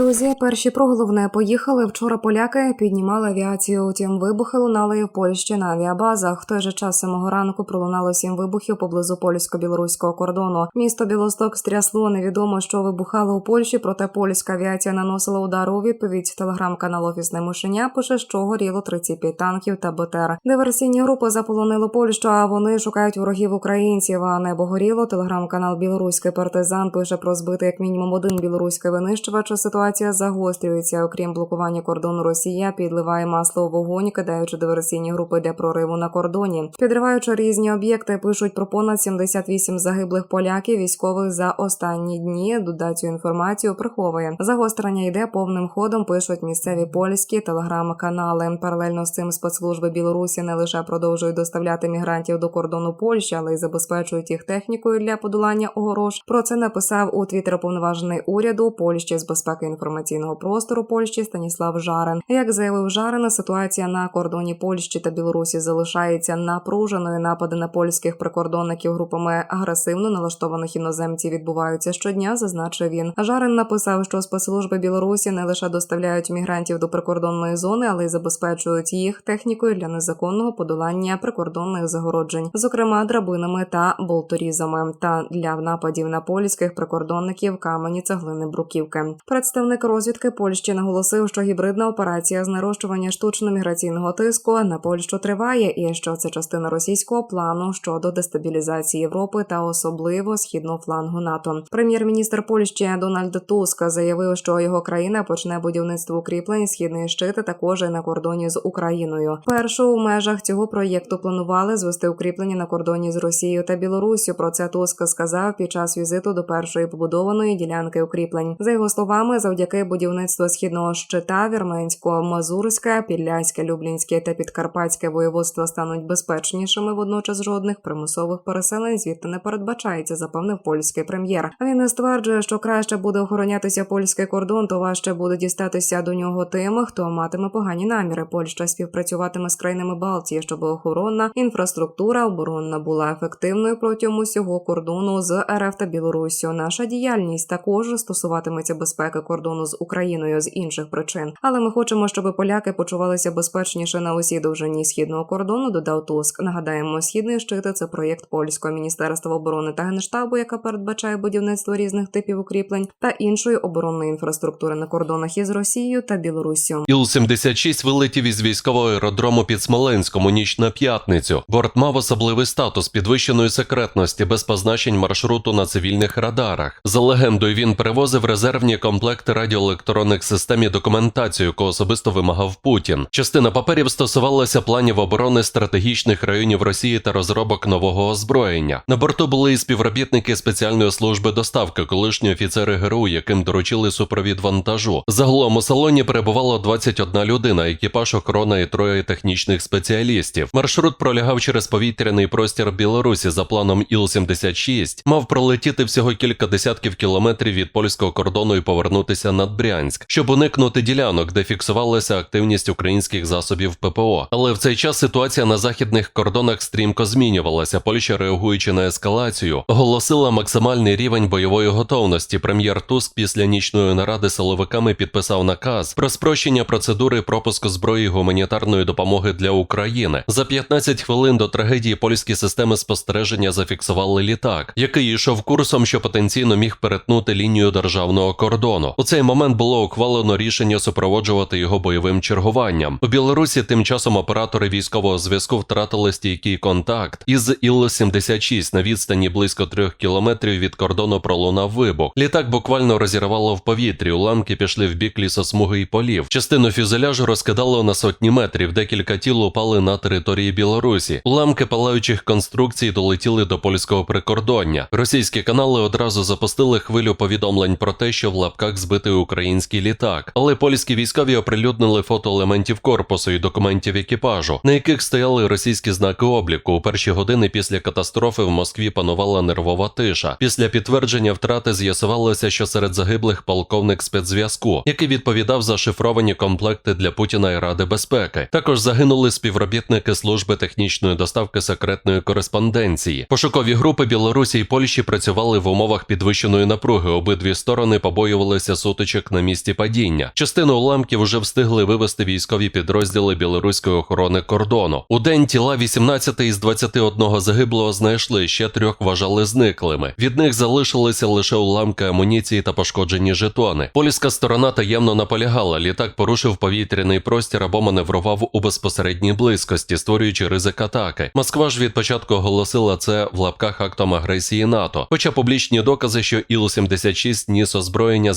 Друзі, перші про головне поїхали. Вчора поляки піднімали авіацію. Утім, вибухи лунали в Польщі на авіабазах. В той же час самого ранку пролунало сім вибухів поблизу польсько-білоруського кордону. Місто Білосток стрясло. Невідомо, що вибухало у Польщі, проте польська авіація наносила удар у відповідь. Телеграм-канал Офісне мишеня пише, що горіло 35 танків та БТР. Диверсійні групи заполонили Польщу, а вони шукають ворогів українців. А небо горіло. Телеграм-канал Білоруський партизан пише про збити як мінімум один білоруський винищувач. Ситуація загострюється. Окрім блокування кордону, Росія підливає масло у вогонь, кидаючи диверсійні групи для прориву на кордоні. Підриваючи різні об'єкти, пишуть про понад 78 загиблих поляків військових за останні дні. Дуда цю інформацію приховує. Загострення йде повним ходом. Пишуть місцеві польські телеграм-канали. Паралельно з цим спецслужби Білорусі не лише продовжують доставляти мігрантів до кордону Польщі, але й забезпечують їх технікою для подолання огорож. Про це написав у твіттер уповноважений уряду Польщі з безпеки інформаційного простору Польщі Станіслав Жарен. Як заявив Жарен, ситуація на кордоні Польщі та Білорусі залишається напруженою. Напади на польських прикордонників групами агресивно налаштованих іноземців відбуваються щодня. Зазначив він. Жарен написав, що спецслужби Білорусі не лише доставляють мігрантів до прикордонної зони, але й забезпечують їх технікою для незаконного подолання прикордонних загороджень, зокрема драбинами та болторізами, та для нападів на польських прикордонників камені цеглини бруківки. Представник розвідки Польщі наголосив, що гібридна операція з нарощування штучно-міграційного тиску на Польщу триває, і що це частина російського плану щодо дестабілізації Європи та особливо східного флангу НАТО. Прем'єр-міністр Польщі Дональд Туск заявив, що його країна почне будівництво укріплень східної щити також на кордоні з Україною. Першу у межах цього проєкту планували звести укріплення на кордоні з Росією та Білоруссю. Про це Туск сказав під час візиту до першої побудованої ділянки укріплень. За його словами, завдяки будівництву східного щита Вірменського, Мазурське, Підляське, Люблінське та Підкарпатське воєводства стануть безпечнішими. Водночас жодних примусових переселень звідти не передбачається, запевнив польський прем'єр. Він стверджує, що краще буде охоронятися польський кордон, то важче буде дістатися до нього тим, хто матиме погані наміри. Польща співпрацюватиме з країнами Балтії, щоб охоронна інфраструктура оборонна була ефективною протягом усього кордону з РФ та Білоруссю. Наша діяльність також стосуватиметься безпеки кордону з Україною з інших причин. Але ми хочемо, щоб поляки почувалися безпечніше на усій довжині східного кордону. Додав Туск. Нагадаємо, східний щит це проєкт польського міністерства оборони та генштабу, яка передбачає будівництво різних типів укріплень та іншої оборонної інфраструктури на кордонах із Росією та Білоруссю. Іл-76 вилетів із військового аеродрому під Смоленськом у ніч на п'ятницю. Борт мав особливий статус підвищеної секретності без позначень маршруту на цивільних радарах. За легендою, він перевозив резервні комплекти радіоелектронних систем і документацію, яку особисто вимагав Путін. Частина паперів стосувалася планів оборони стратегічних районів Росії та розробок нового озброєння. На борту були і співробітники спеціальної служби доставки, колишні офіцери ГРУ, яким доручили супровід вантажу. Загалом у салоні перебувало 21 людина, екіпаж охорона і троє технічних спеціалістів. Маршрут пролягав через повітряний простір Білорусі за планом Іл-76, мав пролетіти всього кілька десятків кілометрів від польського кордону і повернутися над Брянськ, щоб уникнути ділянок, де фіксувалася активність українських засобів ППО. Але в цей час ситуація на західних кордонах стрімко змінювалася. Польща, реагуючи на ескалацію, оголосила максимальний рівень бойової готовності. Прем'єр Туск після нічної наради силовиками підписав наказ про спрощення процедури пропуску зброї гуманітарної допомоги для України. За 15 хвилин до трагедії польські системи спостереження зафіксували літак, який йшов курсом, що потенційно міг перетнути лінію державного кордону. У цей момент було ухвалено рішення супроводжувати його бойовим чергуванням. У Білорусі тим часом оператори військового зв'язку втратили стійкий контакт із Іл-76 на відстані близько трьох кілометрів від кордону пролунав вибух. Літак буквально розірвало в повітрі. Уламки пішли в бік лісосмуги і полів. Частину фюзеляжу розкидало на сотні метрів. Декілька тіл упали на території Білорусі. Уламки палаючих конструкцій долетіли до польського прикордоння. Російські канали одразу запустили хвилю повідомлень про те, що в лапках збитий український літак. Але польські військові оприлюднили фото елементів корпусу і документів екіпажу, на яких стояли російські знаки обліку. У перші години після катастрофи в Москві панувала нервова тиша. Після підтвердження втрати з'ясувалося, що серед загиблих полковник спецзв'язку, який відповідав за шифровані комплекти для Путіна і Ради безпеки. Також загинули співробітники служби технічної доставки секретної кореспонденції. Пошукові групи Білорусі і Польщі працювали в умовах підвищеної напруги. Обидві сторони побоювалися суд сутичок на місці падіння. Частину уламків вже встигли вивести військові підрозділи білоруської охорони кордону. У день тіла 18 із 21 загиблого знайшли, ще трьох вважали зниклими. Від них залишилися лише уламки амуніції та пошкоджені жетони. Польська сторона таємно наполягала. Літак порушив повітряний простір або маневрував у безпосередній близькості, створюючи ризик атаки. Москва ж від початку оголосила це в лапках актом агресії НАТО. Хоча публічні докази, що Іл-76 ніс озброєння,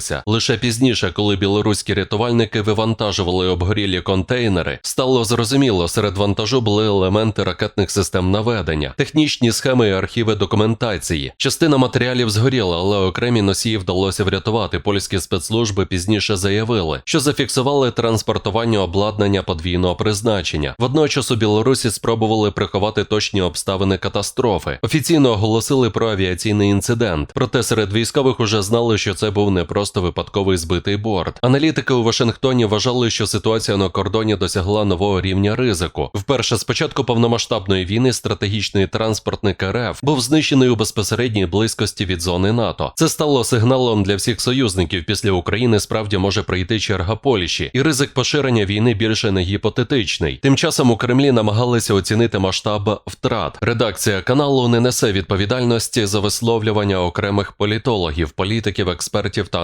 з'явилися лише пізніше, коли білоруські рятувальники вивантажували обгорілі контейнери, стало зрозуміло, серед вантажу були елементи ракетних систем наведення, технічні схеми і архіви документації. Частина матеріалів згоріла, але окремі носії вдалося врятувати. Польські спецслужби пізніше заявили, що зафіксували транспортування обладнання подвійного призначення. Водночас у Білорусі спробували приховати точні обставини катастрофи. Офіційно оголосили про авіаційний інцидент. Проте серед військових уже знали, що це був не просто випадковий збитий борт. Аналітики у Вашингтоні вважали, що ситуація на кордоні досягла нового рівня ризику. Вперше з початку повномасштабної війни стратегічний транспортник РФ був знищений у безпосередній близькості від зони НАТО. Це стало сигналом для всіх союзників. Після України справді може прийти черга Польщі, і ризик поширення війни більше не гіпотетичний. Тим часом у Кремлі намагалися оцінити масштаб втрат. Редакція каналу не несе відповідальності за висловлювання окремих політологів, політиків, експертів та